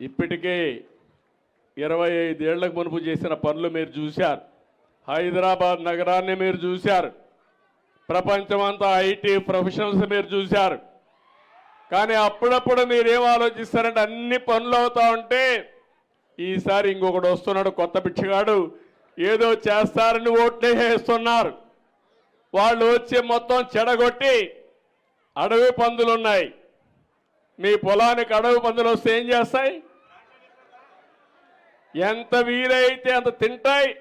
ఇప్పటికే ఇరవై ఐదేళ్ళకు మునుపు చేసిన పనులు మీరు చూశారు. హైదరాబాద్ నగరాన్ని మీరు చూశారు. ప్రపంచమంతా ఐటీ ప్రొఫెషనల్స్ మీరు చూశారు. కానీ అప్పుడప్పుడు మీరు ఆలోచిస్తారంటే అన్ని పనులు అవుతా ఉంటే ఈసారి ఇంకొకడు వస్తున్నాడు కొత్త పిచ్చిగాడు. ఏదో చేస్తారని ఓట్లే వేస్తున్నారు. వాళ్ళు వచ్చి మొత్తం చెడగొట్టి అడవి పందులు ఉన్నాయి మీ పొలానికి అడవి పందులు వస్తే ఏం చేస్తాయి? ఎంత వీలైతే అంత తింటాయి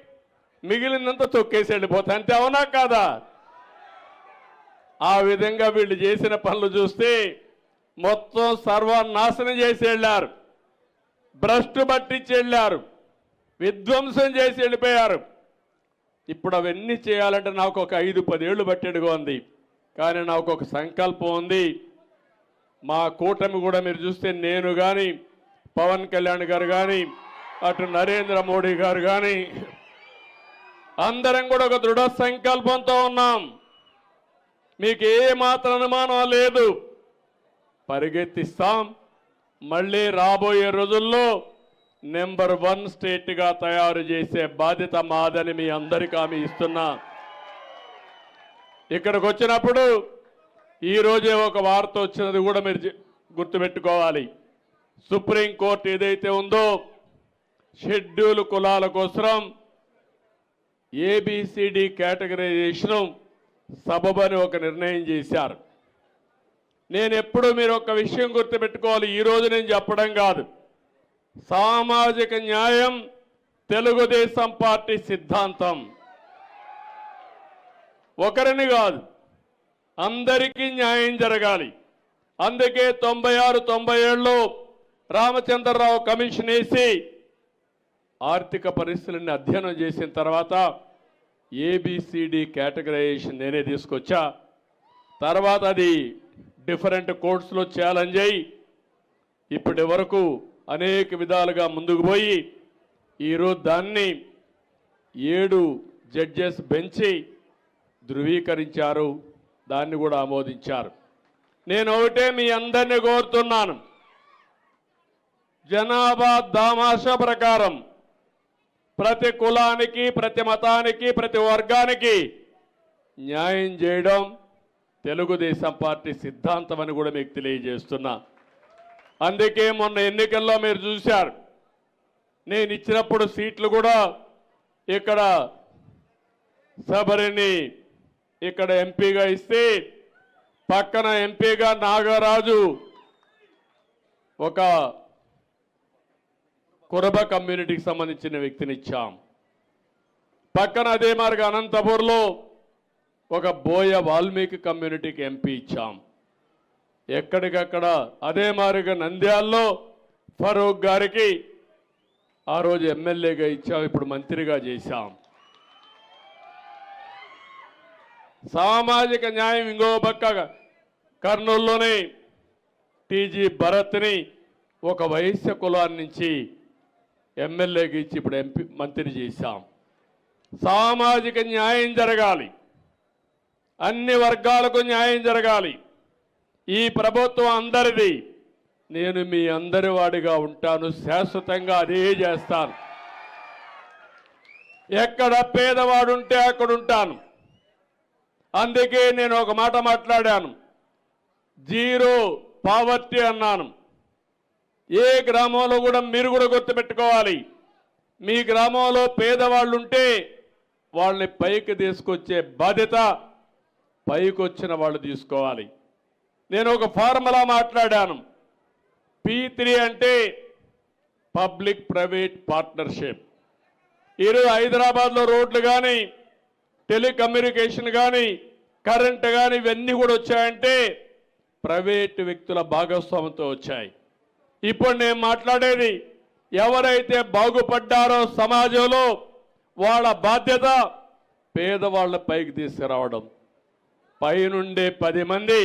మిగిలినంత తొక్కేసి వెళ్ళిపోతాయి. అంతే అవునా కాదా? ఆ విధంగా వీళ్ళు చేసిన పనులు చూస్తే మొత్తం సర్వనాశనం చేసి వెళ్ళారు. భ్రష్టు పట్టించి వెళ్ళారు. విధ్వంసం చేసి వెళ్ళిపోయారు. ఇప్పుడు అవన్నీ చేయాలంటే నాకు ఒక ఐదు పదేళ్ళు పట్టేడుగా ఉంది. కానీ నాకు ఒక సంకల్పం ఉంది. మా కూటమి కూడా మీరు చూస్తే నేను కానీ పవన్ కళ్యాణ్ గారు కానీ అటు నరేంద్ర మోడీ గారు కానీ అందరం కూడా ఒక దృఢ సంకల్పంతో ఉన్నాం. మీకు ఏ మాత్రం అనుమానం లేదు. పరిగెత్తిస్తాం. మళ్ళీ రాబోయే రోజుల్లో నెంబర్ వన్ స్టేట్గా తయారు చేసే బాధ్యత మాదని మీ అందరికీ ఆమె ఇస్తున్నా. ఇక్కడికి వచ్చినప్పుడు ఈరోజే ఒక వార్త వచ్చినది కూడా మీరు గుర్తుపెట్టుకోవాలి. సుప్రీంకోర్టు ఏదైతే ఉందో షెడ్యూల్ కులాల కోసం ఏబిసిడి కేటగరైజేషన్ సబబని ఒక నిర్ణయం చేశారు. నేను ఎప్పుడు మీరు ఒక విషయం గుర్తుపెట్టుకోవాలి ఈ రోజు నేను చెప్పడం కాదు. సామాజిక న్యాయం తెలుగుదేశం పార్టీ సిద్ధాంతం. ఒకరిని కాదు అందరికీ న్యాయం జరగాలి. అందుకే తొంభై ఆరు తొంభై ఏడులో రామచంద్రరావు కమిషన్ వేసి ఆర్థిక పరిస్థితులను అధ్యయనం చేసిన తర్వాత ఏబిసిడి కేటగరైజేషన్ నేనే తీసుకొచ్చా. తర్వాత అది డిఫరెంట్ కోర్ట్స్లో ఛాలెంజ్ అయ్యి ఇప్పటి వరకు అనేక విధాలుగా ముందుకు పోయి ఈరోజు దాన్ని ఏడు జడ్జెస్ బెంచి ధృవీకరించారు దాన్ని కూడా ఆమోదించారు. నేను ఒకటే మీ అందరినీ కోరుతున్నాను. జనాభా దామాష ప్రకారం ప్రతి కులానికి ప్రతి మతానికి ప్రతి వర్గానికి న్యాయం చేయడం తెలుగుదేశం పార్టీ సిద్ధాంతం అని కూడా మీకు తెలియజేస్తున్నా. అందుకే మొన్న ఎన్నికల్లో మీరు చూశారు. నేను ఇచ్చినప్పుడు సీట్లు కూడా ఇక్కడ శబరిని ఇక్కడ ఎంపీగా ఇస్తే పక్కన ఎంపీగా నాగరాజు ఒక కురబ కమ్యూనిటీకి సంబంధించిన వ్యక్తిని ఇచ్చాం. పక్కన అదే మార్గ అనంతపూర్లో ఒక బోయ వాల్మీకి కమ్యూనిటీకి ఎంపీ ఇచ్చాం. ఎక్కడికక్కడ అదే మారిగా నంద్యాల్లో ఫరూక్ గారికి ఆ రోజు ఎమ్మెల్యేగా ఇచ్చాం ఇప్పుడు మంత్రిగా చేశాం. సామాజిక న్యాయం ఇంకో పక్క కర్నూలులోనే టీజీ భరత్ని ఒక వైశ్య కులాన్ని నుంచి ఎమ్మెల్యేకి ఇచ్చి ఇప్పుడు ఎంపీ మంత్రి చేశాం. సామాజిక న్యాయం జరగాలి. అన్ని వర్గాలకు న్యాయం జరగాలి. ఈ ప్రభుత్వం అందరిది. నేను మీ అందరి వాడిగా ఉంటాను. శాశ్వతంగా అదే చేస్తాను. ఎక్కడ పేదవాడు ఉంటే అక్కడ ఉంటాను. అందుకే నేను ఒక మాట మాట్లాడాను. జీరో పావర్టీ అన్నాను. ఏ గ్రామంలో కూడా మీరు కూడా గుర్తుపెట్టుకోవాలి. మీ గ్రామంలో పేదవాళ్ళు ఉంటే వాళ్ళని పైకి తీసుకొచ్చే బాధ్యత పైకి వచ్చిన వాళ్ళు తీసుకోవాలి. నేను ఒక ఫార్ములా మాట్లాడాను. పీ త్రీ అంటే పబ్లిక్ ప్రైవేట్ పార్ట్నర్షిప్. ఈరోజు హైదరాబాద్లో రోడ్లు కానీ టెలికమ్యూనికేషన్ కానీ కరెంట్ కానీ ఇవన్నీ కూడా వచ్చాయంటే ప్రైవేట్ వ్యక్తుల భాగస్వామ్యంతో వచ్చాయి. ఇప్పుడు నేను మాట్లాడేది ఎవరైతే బాగుపడ్డారో సమాజంలో వాళ్ళ బాధ్యత పేదవాళ్ళ పైకి తీసుకురావడం. పైనుండే పది మంది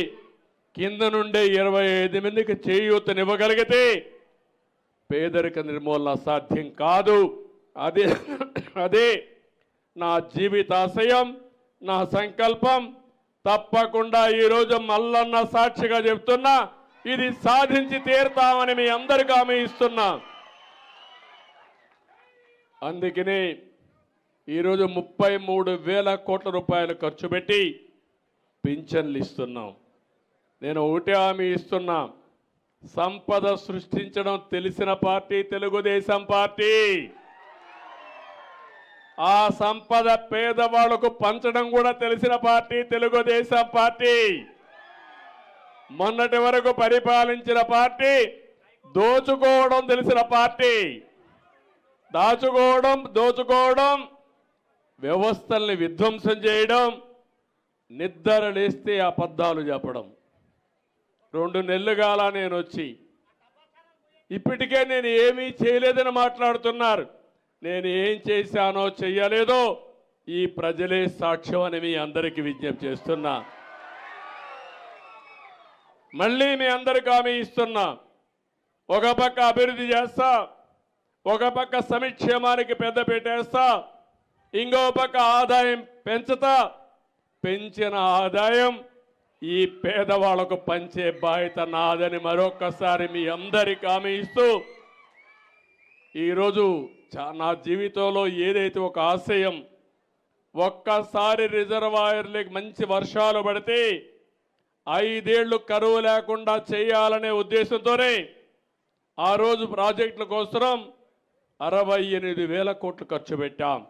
కింద నుండే ఇరవై ఐదు మందికి చేయూతనివ్వగలిగితే పేదరిక నిర్మూలన సాధ్యం కాదు. అదే అదే నా జీవితాశయం నా సంకల్పం. తప్పకుండా ఈరోజు మల్లన్న సాక్షిగా చెప్తున్నా ఇది సాధించి తీరుతామని మీ అందరికీ హామీ ఇస్తున్నా. అందుకనే ఈరోజు ముప్పై మూడు వేల కోట్ల రూపాయలు ఖర్చు పెట్టి పింఛన్లు ఇస్తున్నాం. నేను ఒకటే హామీ ఇస్తున్నా. సంపద సృష్టించడం తెలిసిన పార్టీ తెలుగుదేశం పార్టీ. ఆ సంపద పేదవాళ్ళకు పంచడం కూడా తెలిసిన పార్టీ తెలుగుదేశం పార్టీ. మొన్నటి వరకు పరిపాలించిన పార్టీ దోచుకోవడం తెలిసిన పార్టీ. దాచుకోవడం దోచుకోవడం వ్యవస్థల్ని విధ్వంసం చేయడం నిద్ర లేస్తే అబద్ధాలు చెప్పడం. రెండు నెలలు కాల నేను వచ్చి ఇప్పటికే నేను ఏమీ చేయలేదని మాట్లాడుతున్నారు. నేను ఏం చేశానో చెయ్యలేదో ఈ ప్రజలే సాక్ష్యం అని మీ అందరికీ విజ్ఞప్తి చేస్తున్నా. మళ్ళీ మీ అందరికి హామీ ఇస్తున్నా. ఒక పక్క అభివృద్ధి చేస్తా ఒక పక్క సంక్షేమానికి పెద్ద పెట్టేస్తా ఇంకో పక్క ఆదాయం పెంచుతా. పెంచిన ఆదాయం ఈ పేదవాళ్ళకు పంచే బాధ్యత నాదని మరొక్కసారి మీ అందరికి హామీ ఇస్తూ ఈరోజు నా జీవితంలో ఏదైతే ఒక ఆశయం ఒక్కసారి రిజర్వాయర్లకి మంచి వర్షాలు పడితే ఐదేళ్ళు కరువు లేకుండా చేయాలనే ఉద్దేశంతోనే ఆ రోజు ప్రాజెక్టుల కోసం అరవై ఎనిమిది వేల కోట్లు ఖర్చు పెట్టాం.